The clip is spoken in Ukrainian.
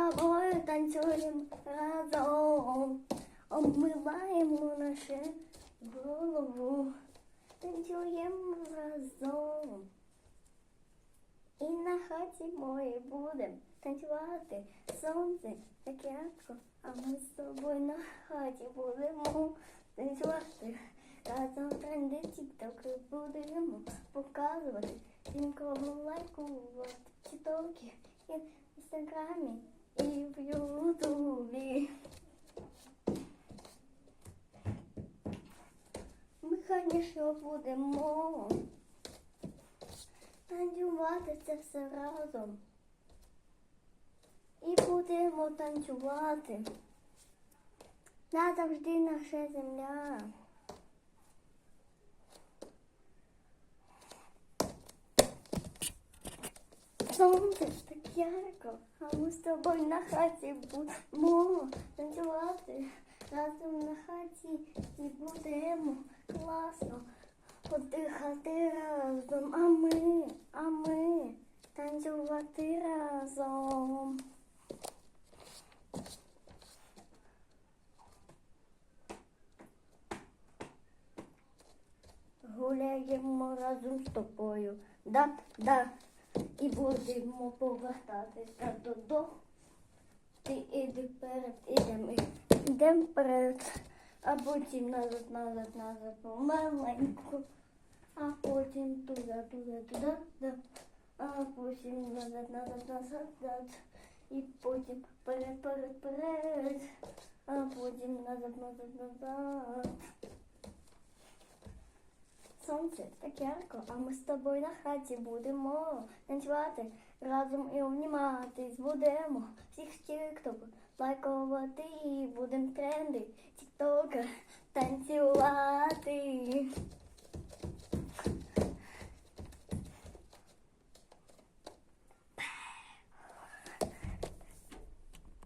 тобою танцюємо разом, обмиваємо нашу голову, танцюємо разом. І на хаті моїй будем танцювати сонце так ярко, а ми з тобою на хаті будемо танцювати. Разом тренди тіктоки будемо показувати, інкому лайкувати тіктоки і в інстаграмі, і в ютубі. Ми, звісно, будемо танцювати це все разом. І будемо танцювати. Назавжди наша земля. Сонце так ярко, а ми з тобою на хаті будемо танцювати. Разом на хаті і будемо класно подихати разом. А ми, а ми танцювати разом. Гуляємо разом з тобою. Да, да. І будемо повертатися додому. Ти іди вперед, ідемо, ідемо вперед, а потім назад, назад, назад, помаленьку, а потім туди, туди, туди, да. а потім назад, назад, назад, назад, і потім вперед, вперед, вперед, а потім назад, назад, назад. Сонце так ярко, а ми з тобою на хаті будемо танцювати, разом і обніматись будемо. Всіх тікток лайкувати, будемо тренди, тіктока танцювати.